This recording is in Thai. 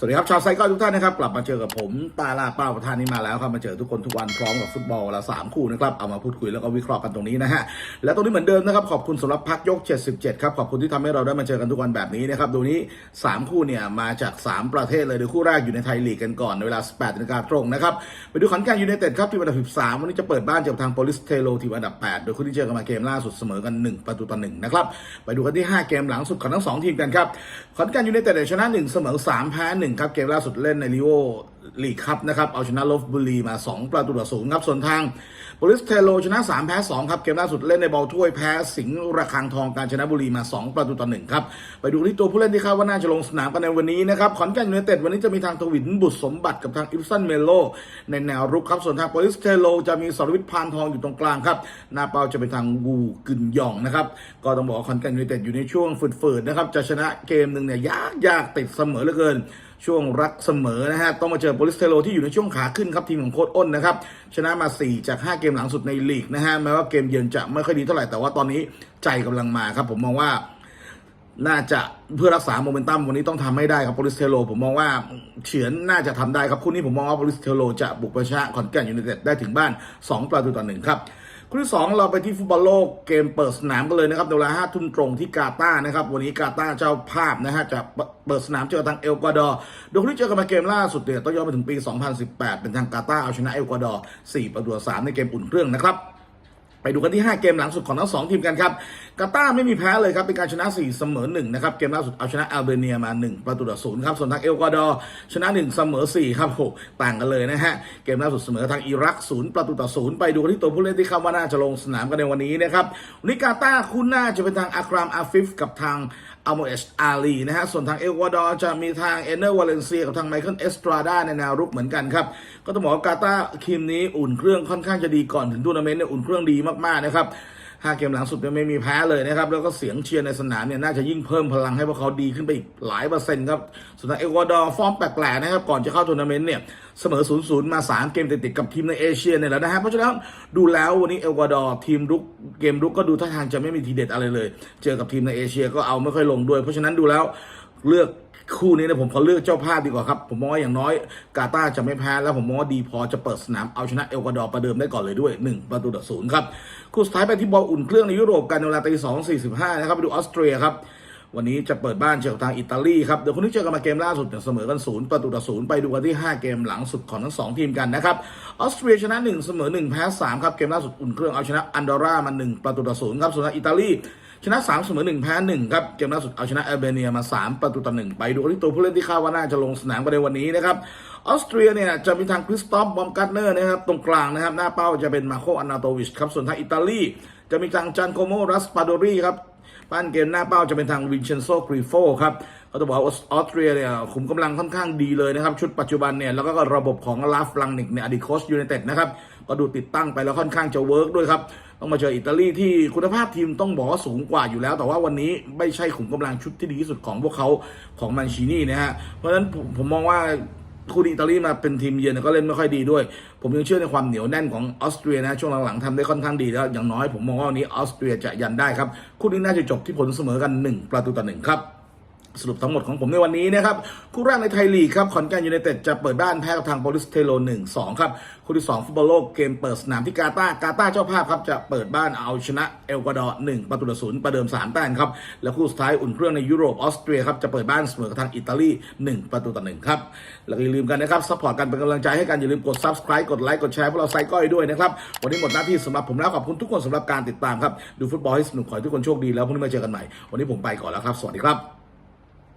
สวัสดีครับชาวไซเคิลทุกท่านนะครับ กลับมาเจอกับผมตาลาเป้าประธานนี้มาแล้วครับมาเจอทุกคนทุกวันพร้อมกับฟุตบอลละสามคู่นะครับเอามาพูดคุยแล้วก็วิเคราะห์กันตรงนี้นะฮะและตรงนี้เหมือนเดิมนะครับขอบคุณสำหรับพักยก 77 ครับขอบคุณที่ทำให้เราได้มาเจอกันทุกวันแบบนี้นะครับดูนี้ 3 คู่เนี่ยมาจาก 3 ประเทศเลยดยคู่แรกอยู่ในไทยลีกกันก่อนในเวลา 18นาฬิกาตรงนะครับไปดูขอนแก่นยูไนเต็ดครับที่อันดับ 13 วันนี้จะเปิดบ้านเจอกับทางโปลิสเทโลที่อันดับ 8 โดยคู่ที่เจอกันมาเกมล่าสุดเสมอกัน 1 ประตูต่อ1นะครับไปดูกันที่ 5 เกมหลังสุดของทั้งสองทีมกันครับขอนแก่นยูไนเต็ดชนะ 1 เสมอ 3 แพ้1ครับเกมล่าสุดเล่นในลิโอลีกครับนะครับเอาชนะลบบุรีมา 2 ประตูต่อศูนย์ครับส่วนทางโปลิสเทโลชนะ 3 แพ้ 2 ครับ เกมล่าสุดเล่นในบอลถ้วยแพ้สิงห์ระคังทองการชนะบุรีมา 2 ประตูต่อ1ครับ ไปดูที่ตัวผู้เล่นที่คาดว่าน่าจะลงสนามกันในวันนี้นะครับขอนแก่นยูไนเต็ดวันนี้จะมีทางทวินบุตรสมบัติกับทางอิฟสันเมโลในแนวรุกครับส่วนทางโปลิสเทโลจะมีสรวิทย์พานทองอยู่ตรงกลางครับหน้าเป้าจะเป็นทางวูกึนยองนะครับก็ต้องบอกขอนแก่นยูไนเต็ดอยู่ในช่วงฝืดๆนะครับจะชนะเกมหนึ่งเนี่ยยากยากติดเสมอเหลือเกินช่วงรักเสมอนะฮะต้องมาเจอโปลิสเทโลที่อยู่ในช่วงขาขึ้นครับทีมของโค้ดอ้นนะครับชนะมา 4 จาก 5 เกมหลังสุดในลีกนะฮะแม้ว่าเกมเยือนจะไม่ค่อยดีเท่าไหร่แต่ว่าตอนนี้ใจกำลังมาครับผมมองว่าน่าจะเพื่อรักษาโมเมนตัมวันนี้ต้องทำให้ได้ครับโปลิสเทโลผมมองว่าเฉือนน่าจะทำได้ครับคู่นี้ผมมองว่าโปลิสเทโลจะบุกไปชะขอนแก่นยูไนเต็ดได้ถึงบ้าน 2 ประตูต่อหนึ่งครับ คู่ที่สองเราไปที่ฟุตบอลโลกเกมเปิดสนามกันเลยนะครับเวลาห้าทุ่มตรงที่กาตาร์นะครับ วันนี้กาตาร์เจ้าภาพนะฮะจะเปิดสนามเจอทางเอลกวาดอร์โดยคู่ที่เจอกันมาเกมล่าสุดเนี่ยต้องย้อนไปถึงปี 2018 เป็นทางกาตาร์เอาชนะเอลกวาดอร์4ประตู3ในเกมอุ่นเครื่องนะครับ ไปดูกันที่ 5 เกมหลังสุดของทั้ง 2 ทีมกันครับกาตาร์ไม่มีแพ้เลยครับ เป็นการชนะ 4 เสมอ1นะครับ เกมล่าสุดเอาชนะอัลเบเนียมา 1 ประตูต่อศูนย์ครับ ส่วนทางเอลกวาดอร์ชนะ 1 เสมอ 4 ครับโหต่างกันเลยนะฮะ เกมล่าสุดเสมอทางอิรัก 0 ประตูต่อศูนย์ไปดูกันที่ตัวผู้เล่นที่คาดว่าน่าจะลงสนามกันในวันนี้นะครับวันนี้กาตาร์คู่หน้าจะเป็นทางอัครามอาฟิฟกับทาง อัลโมเอชอาลีนะฮะ ส่วนทางเอลกวาดอร์จะมีทางเอเนอร์วาเลนเซียกับทางไมเคิลเอสตราดาในแนวรุกเหมือนกันครับ ก็ต้องบอกว่ากาตาคิมนี้อุ่นเครื่องค่อนข้างจะดีก่อนถึงทัวร์นาเมนต์เนี่ยอุ่นเครื่องดีมากๆนะครับ ห้าเกมหลังสุดเนี่ยไม่มีแพ้เลยนะครับ แล้วก็เสียงเชียร์ในสนามเนี่ยน่าจะยิ่งเพิ่มพลังให้พวกเขาดีขึ้นไปอีกหลายเปอร์เซ็นต์ครับส่วนทางเอกวาดอร์ฟอร์มแปลกๆนะครับก่อนจะเข้าทัวร์นาเมนต์เนี่ยเสมอ 0-0 มา 3 เกมติดๆกับทีมในเอเชียเนี่ยแหล้วนะฮะเพราะฉะนั้นดูแล้ววันนี้เอกวาดอร์ทีมรุกเกมรุกก็ดูท่าทางจะไม่มีทีเด็ดอะไรเลย เจอกับทีมในเอเชียก็เอาไม่ค่อยลงด้วย เพราะฉะนั้นดูแล้วเลือก คู่นี้เนี่ยผมขอเลือกเจ้าภาพดีกว่าครับ ผมมองว่าอย่างน้อยกาตาจะไม่แพ้แล้วผมมองว่าดีพอจะเปิดสนามเอาชนะเอลกวาดอร์ประเดิมได้ก่อนเลยด้วย 1 ประตูต่อศูนย์ครับคู่สุดท้ายไปที่บอลอุ่นเครื่องในยุโรปกันเวลาตีสองสี่สิบห้านะครับไปดูออสเตรียครับ วันนี้จะเปิดบ้านเจอกับทางอิตาลีครับเดี๋ยวคนที่เจอกันมาเกมล่าสุดเนี่ยเสมอกันศูนย์ประตูต่อศูนย์ไปดูกันที่ 5 เกมหลังสุดของทั้งสองทีมกันนะครับออสเตรียชนะ 1 เสมอ 1 แพ้ 3 ครับ เกมล่าสุดอุ่นเครื่องเอาชนะอันดอร่ามา 1 ประตูต่อศูนย์ครับส่วนทางอิตาลีชนะ 3 เสมอ 1 แพ้ 1 ครับ เกมล่าสุดเอาชนะแอลเบเนียมา 3 ประตูต่อ 1 ไปดูกันที่ตัวผู้เล่นที่คาดว่าน่าจะลงสนามกันในวันนี้นะครับออสเตรียเนี่ยจะมีทางคริสตอฟบอมการ์เนอร์นะครับตรงกลางนะครับหน้าเป้าจะเป็นมาโคอานาโตวิชครับส่วนทางอิตาลีจะมีทางจันโคโมรัสปาโดรีครับ บ้านเกมหน้าเป้าจะเป็นทางวินเชนโซกริโฟครับก็ต้องบอกว่าออสเตรียเนี่ยขุมกำลังค่อนข้างดีเลยนะครับ ชุดปัจจุบันเนี่ยแล้วก็ระบบของลาฟลังนิกเนี่ยอดีตโค้ชยูไนเต็ดนะครับก็ดูติดตั้งไปแล้วค่อนข้างจะเวิร์กด้วยครับ ต้องมาเจออิตาลีที่คุณภาพทีมต้องบอกว่าสูงกว่าอยู่แล้ว แต่ว่าวันนี้ไม่ใช่ขุมกำลังชุดที่ดีที่สุดของพวกเขาของมันชินี่นะฮะเพราะฉะนั้นผมผมมองว่า คู่อิตาลีมาเป็นทีมเยือนก็เล่นไม่ค่อยดีด้วย ผมยังเชื่อในความเหนียวแน่นของออสเตรียนะ ช่วงหลังๆทำได้ค่อนข้างดีแล้ว อย่างน้อยผมมองว่าวันนี้ออสเตรีย จะยันได้ครับ คู่นี้น่าจะจบที่ผลเสมอกัน 1 ประตูต่อหนึ่งครับ สรุปทั้งหมดของผมในวันนี้นะครับคู่แรกในไทยลีกครับขอนแก่นยูไนเต็ดจะเปิดบ้านแพ้กับทางโปลิสเทโล1 2ครับคู่ที่ 2 ฟุตบอลโลกเกมเปิดสนามที่กาตาร์กาตาร์เจ้าภาพครับจะเปิดบ้านเอาชนะเอลกวาดอร์1ประตูต่อศูนย์ประเดิม3แต้มครับและคู่สุดท้ายอุ่นเครื่องในยุโรปออสเตรียครับจะเปิดบ้านเสมอกับทางอิตาลี1ประตูต่อ1ครับแล้วก็อย่าลืมกันนะครับซัพพอร์ตกันเป็นกำลังใจให้กันอย่าลืมกด subscribe กดไลค์กดแชร์พวกเราไซก้อยด้วยนะครับวันนี้หมดหน้าที่สำหรับผมแล้วขอบคุณทุกคนสำหรับการติดตามครับดูฟุตบอลให้สนุกขอให้ทุกคนโชคดีแล้วพรุ่งนี้มาเจอกันใหม่วันนี้ผมไปก่อนแล้วครับ สวัสดีครับ